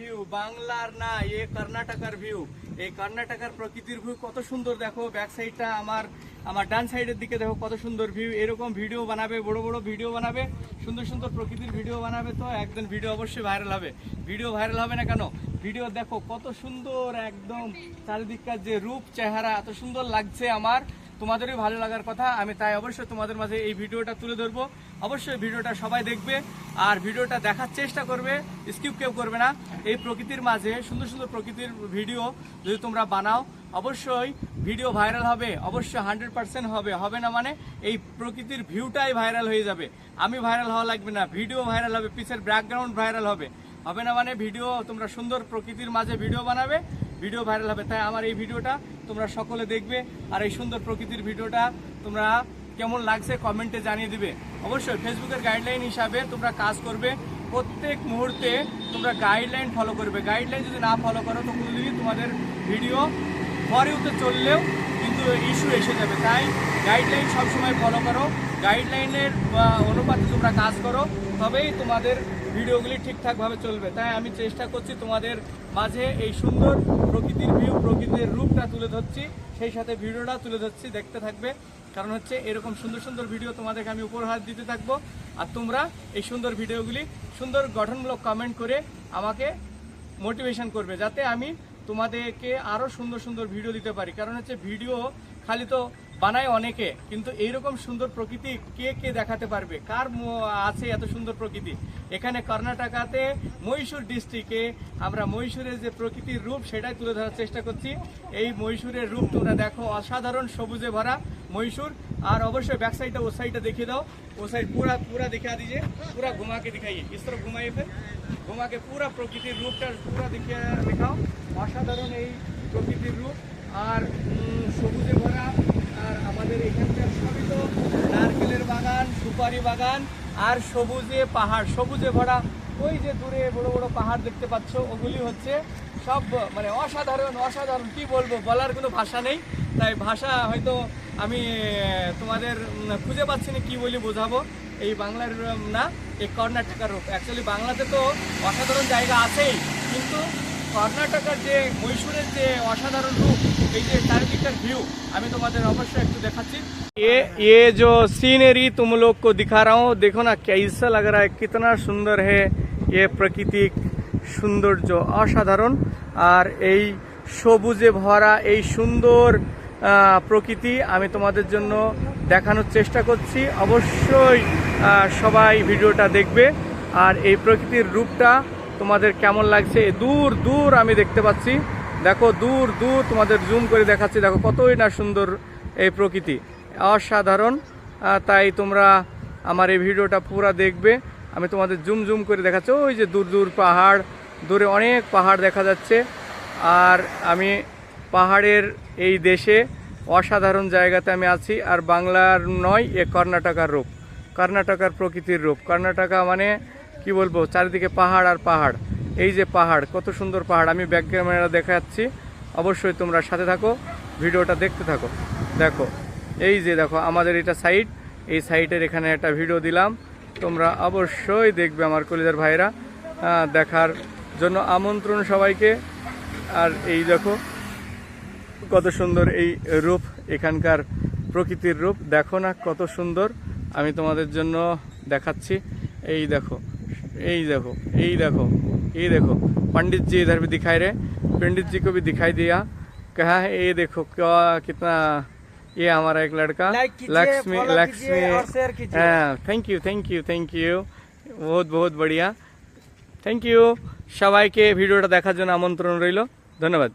View বাংলার না, এ কর্ণাটকার view এই কর্ণাটকার প্রকৃতির ভিউ কত সুন্দর, দেখো ব্যাক সাইডটা আমার আমার ডান সাইডের দিকে দেখো কত সুন্দর ভিউ এরকম ভিডিও বানাবে, বড় বড় ভিডিও বানাবে, সুন্দর সুন্দর প্রকৃতির ভিডিও বানাবে তো একদম ভিডিও অবশ্যই ভাইরাল হবে। ভিডিও ভাইরাল হবে না কেন? ভিডিও দেখো কত সুন্দর, একদম চারিদিককার যে রূপ, চেহারা, এত সুন্দর লাগছে আমার। তোমাদেরই ভালো লাগার কথা, আমি তাই অবশ্যই তোমাদের মাঝে এই ভিডিওটা তুলে ধরবো। অবশ্যই ভিডিওটা সবাই দেখবে, আর ভিডিওটা দেখার চেষ্টা করবে স্কিপ কেউ করবে না। এই প্রকৃতির মাঝে, সুন্দর সুন্দর প্রকৃতির ভিডিও যদি তোমরা বানাও, অবশ্যই ভিডিও ভাইরাল হবে, অবশ্যই হান্ড্রেড পার্সেন্ট হবে। হবে না মানে এই প্রকৃতির ভিউটাই ভাইরাল হয়ে যাবে। আমি ভাইরাল হওয়া লাগবে না ভিডিও ভাইরাল হবে, পিছের ব্যাকগ্রাউন্ড ভাইরাল হবে। হবে না মানে ভিডিও তোমরা সুন্দর প্রকৃতির মাঝে ভিডিও বানাবে ভিডিও ভাইরাল হবে। তাই আমার এই ভিডিওটা তোমরা সকলে দেখবে আর এই সুন্দর প্রকৃতির ভিডিওটা তোমরা কেমন লাগছে কমেন্টে জানিয়ে দিবে। অবশ্যই ফেসবুকের গাইডলাইন হিসাবে তোমরা কাজ করবে। প্রত্যেক মুহূর্তে তোমরা গাইডলাইন ফলো করবে। গাইডলাইন যদি না ফলো করো তো কোনোদিনই তোমাদের ভিডিও পরে উঠে চললেও ইস্যু এসে যাবে। তাই গাইডলাইন সবসময় ফলো করো। গাইডলাইনের অনুপাতে তোমরা কাজ করো। তবেই তোমাদের ভিডিওগুলি ঠিকঠাকভাবে চলবে। তাই আমি চেষ্টা করছি তোমাদের মাঝে এই সুন্দর প্রকৃতির ভিউ প্রকৃতির রূপটা তুলে ধরছি। সেই সাথে ভিডিওটা তুলে ধরছি, দেখতে থাকবে। কারণ হচ্ছে এরকম সুন্দর সুন্দর ভিডিও তোমাদেরকে আমি উপহার দিতে থাকব। আর তোমরা এই সুন্দর ভিডিওগুলি সুন্দর গঠনমূলক কমেন্ট করে আমাকে মোটিভেশন করবে, যাতে আমি তোমাদেরকে আরও সুন্দর সুন্দর ভিডিও দিতে পারি। কারণ হচ্ছে ভিডিও খালি তো বানায় অনেকে, কিন্তু এইরকম সুন্দর প্রকৃতি কে কে দেখাতে পারবে? কার আছে এত সুন্দর প্রকৃতি? এখানে কর্ণাটকাতে মহীশূর ডিস্ট্রিক্টে আমরা মহীশূরের যে প্রকৃতির রূপ সেটাই তুলে ধরার চেষ্টা করছি। এই মহীশূরের রূপ তোমরা দেখো, অসাধারণ সবুজে ভরা মহীশূর। আর অবশ্যই ব্যাক সাইডটা ও সাইডটা দেখিয়ে দাও। ও সাইড পুরা পুরা দেখা দিয়ে পুরা ঘুমাকে দেখাই ইস্তর ঘুমাই ঘুমাইয়ে তোমাকে পুরো প্রকৃতির রূপটা পুরো দেখিয়ে দেখাও। অসাধারণ এই প্রকৃতির রূপ। আর সবুজে ভরা, আর আমাদের এখানকার সবই তো নারকেলের বাগান, সুপারি বাগান। আর সবুজে পাহাড়, সবুজে ভরা, ওই যে দূরে বড় বড় পাহাড় দেখতে পাচ্ছ, ওগুলি হচ্ছে সব মানে অসাধারণ অসাধারণ, কি বলব, বলার কোনো ভাষা নেই। তাই ভাষা হয়তো আমি তোমাদের খুঁজে পাচ্ছি না, কী বলি বোঝাবো। এই বাংলার না। এই কর্ণাটকার রূপ অ্যাকচুয়ালি বাংলাতে তো অসাধারণ জায়গা আছেই কিন্তু কর্ণাটকার যে মহীশূরের যে অসাধারণ রূপ এই যে চারিদিকটার ভিউ আমি তোমাদের অবশ্যই একটু দেখাচ্ছি ये ये जो सीनरी तुम लोग को दिखा रहा हूँ देखो ना कैसा लग रहा है कितना सुंदर है ये प्राकृतिक সৌন্দর্য অসাধারণ আর এই সবুজে ভরা এই সুন্দর আহ, প্রকৃতি আমি তোমাদের জন্য দেখানোর চেষ্টা করছি অবশ্যই আহ, সবাই ভিডিওটা দেখবে। আর এই প্রকৃতির রূপটা তোমাদের কেমন লাগছে? দূর দূর আমি দেখতে পাচ্ছি। দেখো, দূর দূর তোমাদের জুম করে দেখাচ্ছি। দেখো, কতই না সুন্দর এই প্রকৃতি। অসাধারণ। তাই তোমরা আমার এই ভিডিওটা পুরা দেখবে। আমি তোমাদের জুম জুম করে দেখাচ্ছি। ওই যে দূর দূর পাহাড়। দূরে অনেক পাহাড় দেখা যাচ্ছে। আর আমি পাহাড়ের এই দেশে অসাধারণ জায়গাতে আমি আছি। আর বাংলার নয়, এ কর্ণাটকার রূপ। কর্ণাটকার প্রকৃতির রূপ। কর্ণাটকা মানে কি বলব? চারিদিকে পাহাড় আর পাহাড়। এই যে পাহাড়, কত সুন্দর পাহাড়। আমি ব্যাক ক্যামেরা দেখাচ্ছি। অবশ্যই তোমরা সাথে থাকো, ভিডিওটা দেখতে থাকো। দেখো, এই যে দেখো, আমাদের এটা সাইড এই সাইটের এখানে একটা ভিডিও দিলাম। তোমরা অবশ্যই দেখবে আমার কলিজার ভাইরা। দেখার জন্য আমন্ত্রণ সবাইকে। আর এই দেখো, কত সুন্দর এই রূপ, এখানকার প্রকৃতির রূপ। দেখো না কত সুন্দর। আমি তোমাদের জন্য দেখাচ্ছি এই দেখো এই দেখো এই দেখো ये देखो पंडित जी इधर भी दिखाई रहे पंडित जी को भी दिखाई दिया कहा है ये देखो क्या कितना ये हमारा एक लड़का Like कीजिए, लक्ष्मी follow लक्ष्मी कीजिए और share कीजिए। हाँ thank you thank you thank you বহুত বহুত বড়িয়া থ্যাংক ইউ সবাইকে ভিডিওটা দেখার জন্য আমন্ত্রণ রইল ধন্যবাদ